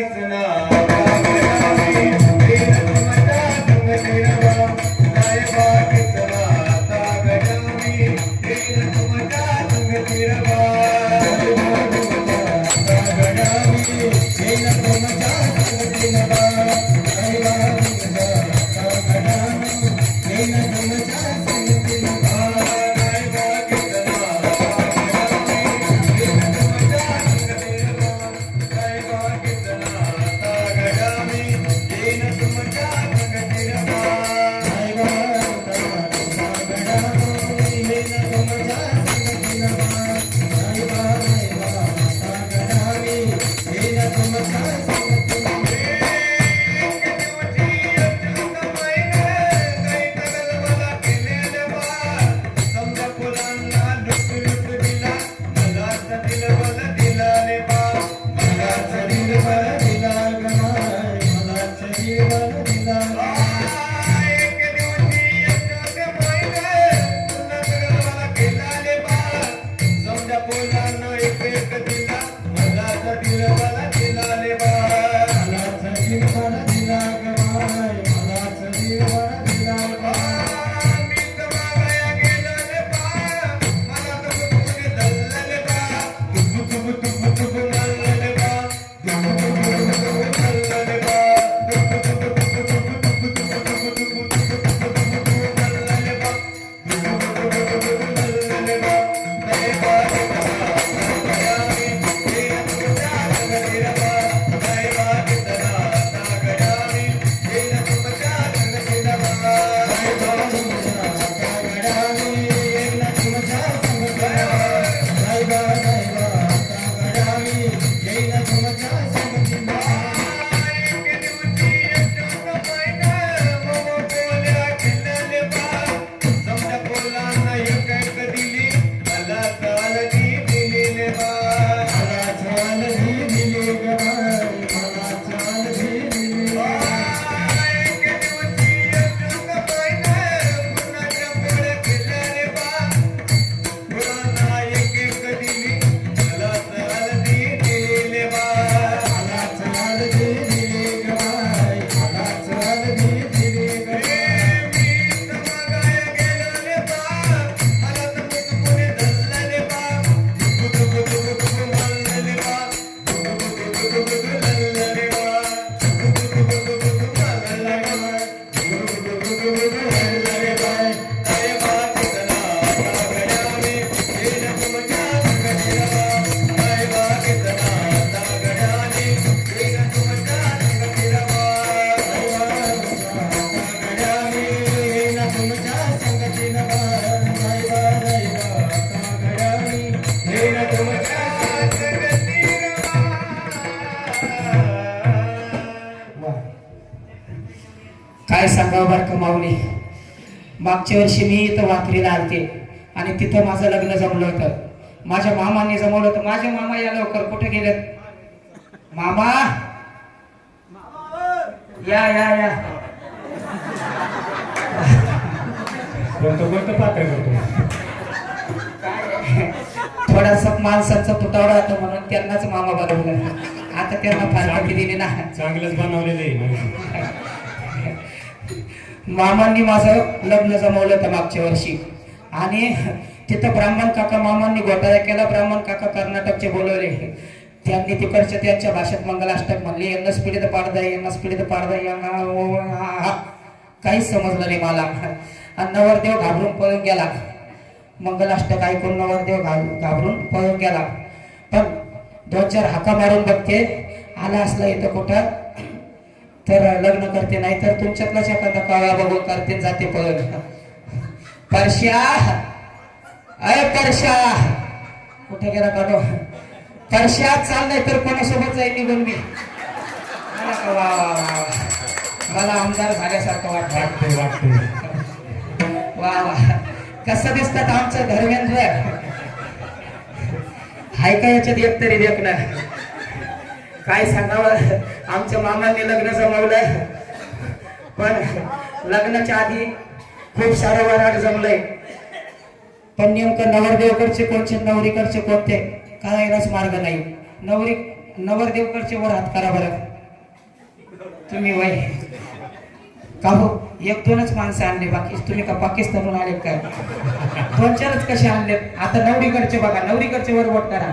practice काय सांगावं बरं कमावणी मागच्या वर्षी मी इथं वाकरीला आलते आणि तिथं माझं लग्न जमलं होतं. माझ्या मामाने जमवलं होतं. माझे मामा या लवकर कुठे गेलेत? मामा! या या या. कोणतं कोणतं पात्र करतो थोडासा माणसांचा तुटवडा होता म्हणून त्यांनाच मामा बनवलं. आता त्यांना फारकती दिली ना. चांगलंच बनवलेलं आहे. मामांनी माझं लग्न जमवलं होतं मागच्या वर्षी. आणि तिथं ब्राह्मण काका मामांनी घोटाळा केला. ब्राह्मण काका कर्नाटकचे बोलवले. त्यांनी तिकडच्या त्यांच्या भाषेत मंगलाष्टक म्हणले यांना स्पीडित पाडदा यांना स्पीडित पाडदा यांना काहीच समजलं नाही मला. आणि नवरदेव घाबरून पळून गेला. मंगलाष्टक ऐकून नवरदेव घाबरून पळून गेला. पण दोन चार हाका मारून बघते. आला असला इथं कुठं? तर लग्न करते नाही तर तुमच्यातलाच एखादा काळा बघून करते जाते पळून परश्या! अय परश्या! कुठे गेला काढो? परश्या चाल नाही तर कोणासोबत जाईल निघून मी मला आमदार झाल्यासारखं वाटतं. वाटतंय वाटतंय. वा वा. कसं दिसतात आमचं धर्मेंद्र? हाय का याच्यात एक तरी देखणं? काय सांगावं? आमच्या मामाने लग्न जमवलंय. पण लग्नाच्या आधी खूप सारं वराड जमलंय. पण नेमकं नवरदेवकडचे कोणचे नवरीकडचे कोणते? कळायलाच मार्ग नाही. नवरी नवरदेवकडचे वर हात करा बरं. तुम्ही वय. का हो? एक दोनच माणसं आणले बाकी. तुम्ही का पाकिस्तानहून आले काय? दोन चारच कसे आणले आता नवरीकडचे बघा. नवरीकडचे वर वोट करा.